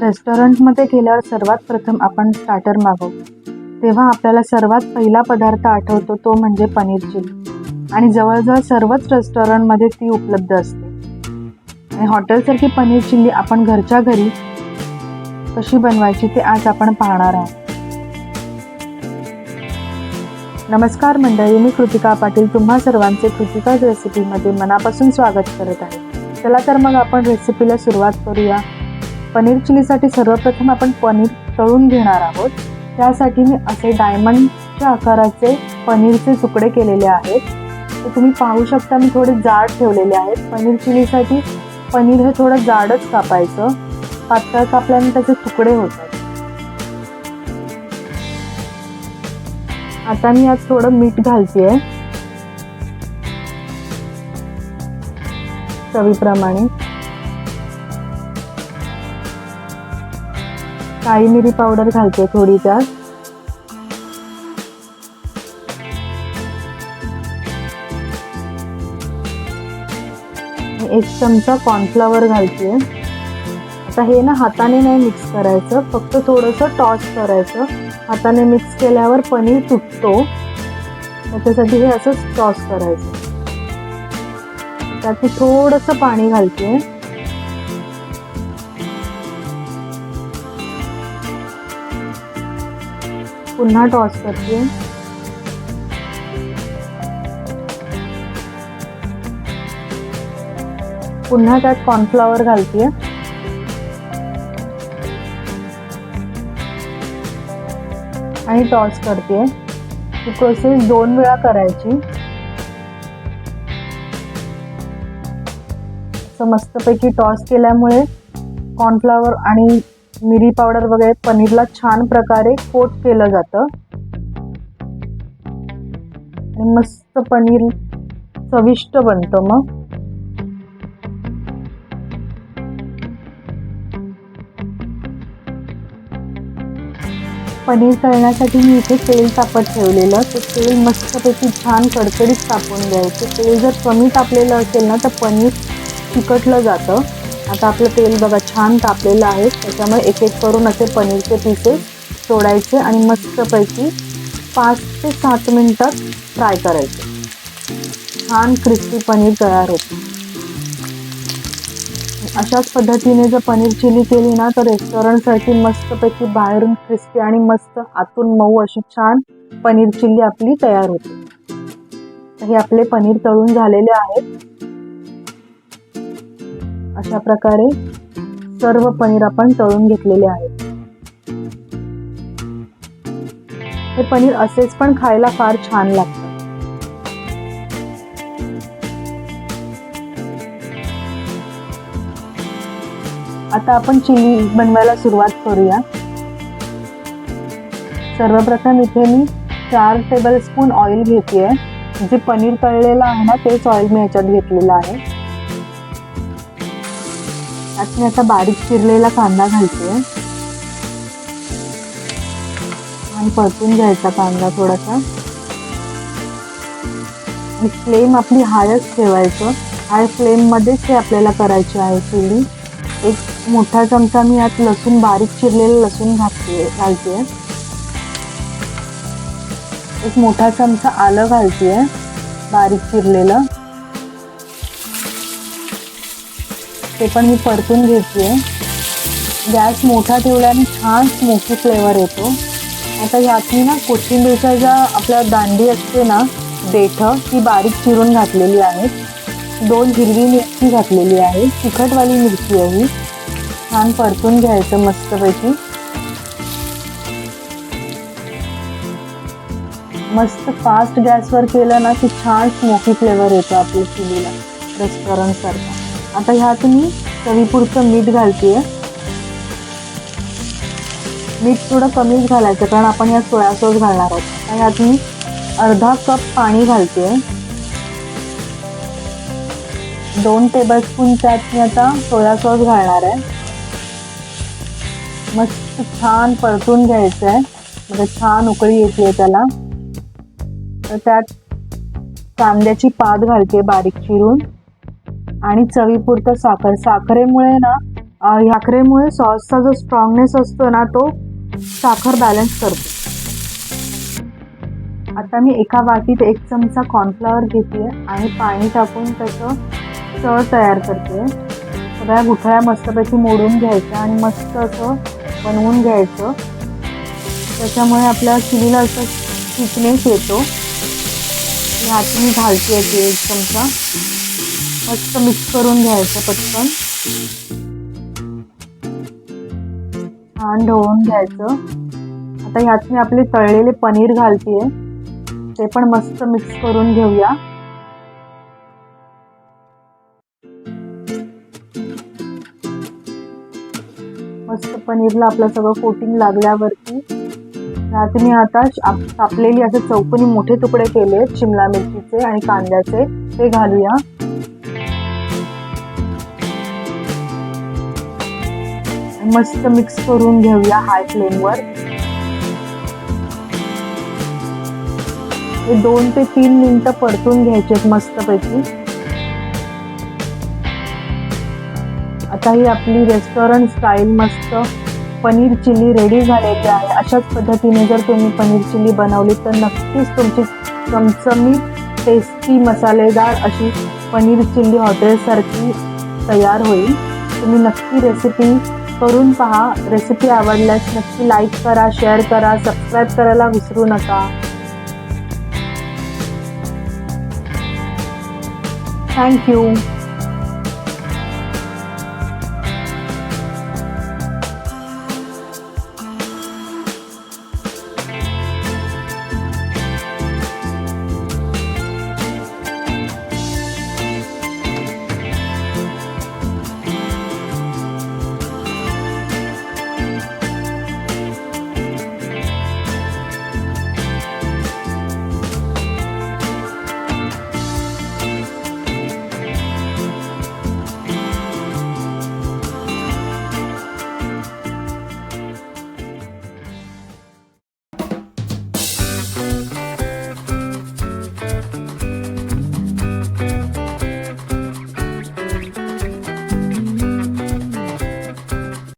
रेस्टॉरंटमध्ये गेल्यावर सर्वात प्रथम आपण स्टार्टर मागवतो तेव्हा आपल्याला सर्वात पहिला पदार्थ आठवतो तो म्हणजे पनीर चिली. आणि जवळजवळ सर्वच रेस्टॉरंटमध्ये ती उपलब्ध असते. आणि हॉटेलसारखी पनीर चिल्ली आपण घरच्या घरी कशी बनवायची ते आज आपण पाहणार आहोत. नमस्कार मंडळी मी कृतिका पाटील. तुम्हा सर्वांचे कृतिकाज रेसिपीमध्ये मनापासून स्वागत करत आहे. चला तर मग आपण रेसिपीला सुरुवात करूया. पनीर चिलीसाठी सर्वप्रथम आपण पनीर तळून घेणार आहोत. त्यासाठी मी असे डायमंडच्या आकाराचे पनीरचे तुकडे केलेले आहेत. ते तुम्ही पाहू शकता मी थोडे जाड ठेवलेले आहेत. पनीर चिलीसाठी पनीर हे थोडं जाडच कापायचं. पातळ कापल्याने त्याचे तुकडे होतात. आता मी यात थोडं मीठ घालतेय. चवीप्रमाणे. काळी मिरी पावडर घालते थोडी त्यात एक चमचा कॉर्नफ्लॉवर घालते. आता हे ना हाताने नाही मिक्स करायचं फक्त थोडंसं टॉस करायचं. हाताने मिक्स केल्यावर पनीर तुटतो. त्याच्यासाठी हे असंच टॉस करायचं. त्यात मी थोडंसं पाणी घालते. पुन्हा टॉस करते. पुन्हा त्यात कॉर्नफ्लॉवर घालते. आणि टॉस करते. ही प्रोसेस दोन वेळा करायची. असं मस्तपैकी टॉस केल्यामुळे कॉर्नफ्लॉवर आणि मिरी पावडर वगैरे पनीरला छान प्रकारे कोट केलं जातं. आणि मस्त पनीर चविष्ट बनतं मग. पनीर तळण्यासाठी मी इथे तेल तापत ठेवलेलं ते तेल मस्तपैकी छान कडकडीत तापून द्यायचं तेल जर कमी तापलेलं असेल ना तर पनीर चिकटलं जातं. आता आपलं तेल बघा छान तापलेलं आहे. त्याच्यामुळे एक एक करून असे पनीरचे पीसेस सोडायचे आणि मस्तपैकी पाच ते सात मिनटात फ्राय करायचे. छान क्रिस्पी पनीर तयार होते. अशाच पद्धतीने जर पनीर चिली केली ना तर रेस्टॉरंटसाठी मस्तपैकी बाहेरून क्रिस्पी आणि मस्त आतून मऊ अशी छान पनीर चिल्ली आपली तयार होते. हे आपले पनीर तळून झालेले आहेत. अशा प्रकारे सर्व पनीर आपण तळून घेतलेले आहेत. हे पनीर असेच पण खायला फार छान लागतं. आता आपण चिली बनवायला सुरुवात करूया. सर्वप्रथम इथे मी चार टेबल स्पून ऑइल घेते जे पनीर तळलेलं आहे ना तेच ऑइल मी ह्याच्यात घेतलेलं आहे. त्यात मी आता बारीक चिरलेला कांदा घालते. आणि परतून घ्यायचा कांदा थोडासा. आणि फ्लेम आपली हायच ठेवायचं. हाय फ्लेममध्येच हे आपल्याला करायची आहे चिली एक मोठा चमचा मी यात लसूण बारीक चिरलेलं लसूण घालते घालते. एक मोठा चमचा आलं घालते बारीक चिरलेलं. ते पण मी परतून घेते गॅस मोठा ठेवल्याने छान स्मोकी फ्लेवर येतो. आता ह्यातनी ना कोथिंबीरच्या ज्या आपल्या दांडी असते ना देठं ती बारीक चिरून घातलेली आहे. दोन हिरवी मिरची घातलेली आहे. तिखटवाली मिरची आहे ही. छान परतून घ्यायचं मस्तपैकी. मस्त फास्ट गॅसवर केलं ना की छान स्मोकी फ्लेवर येतो आपल्या चिलीला. रेस्टॉरंटसारखा आता ह्यात मी चवीपुरतं मीठ घालते मीठ थोडं कमीच घालायचं कारण आपण यात सोया सॉस घालणार आहोत. ह्यात मी अर्धा कप पाणी घालते दोन टेबलस्पून त्यात मी आता सोया सॉस घालणार आहे. मस्त छान परतून घ्यायचं आहे म्हणजे छान उकळी येते त्याला. तर त्यात कांद्याची पात घालते बारीक चिरून. आणि चवीपुरतं साखर. साखरेमुळे ना साखरेमुळे सॉसचा जो स्ट्रॉंगनेस असतो ना तो साखर बॅलन्स करतो. आता मी एका वाटीत एक चमचा कॉर्नफ्लॉवर घेते आणि पाणी टाकून त्याचं चळ तयार करते. सगळ्या गुठळ्या मस्तपैकी मोडून घ्यायच्या आणि मस्त असं बनवून घ्यायचं. त्याच्यामुळे आपल्या चिलीला असं थिकनेस येतो. ह्यात मी घालते एक चमचा. मस्त मिक्स करून घ्यायचं पटकन. छान ढवळून घ्यायचं. आता ह्यात मी आपले तळलेले पनीर घालतीये. ते पण मस्त मिक्स करून घेऊया. मस्त पनीरला आपलं सगळं कोटिंग लागल्यावरती. ह्यात मी आता कापलेली असे चौकोनी मोठे तुकडे केले शिमला मिरचीचे आणि कांद्याचे. ते घालूया. मस्त मिक्स करून घेऊया हाय फ्लेमवर हे दोन ते तीन मिनटं परतून घ्यायचे मस्तपैकी. आता ही आपली रेस्टॉरंट स्टाईल मस्त पनीर चिल्ली रेडी झालेली आहे. अशाच पद्धतीने जर तुम्ही पनीर चिल्ली बनवली तर नक्कीच तुमची चमचमीत टेस्टी मसालेदार अशी पनीर चिल्ली हॉटेलसारखी तयार होईल. तुम्ही नक्की रेसिपी करून पहा. रेसिपी आवडल्यास नक्की लाईक करा शेअर करा सबस्क्राईब करायला विसरू नका. थँक्यू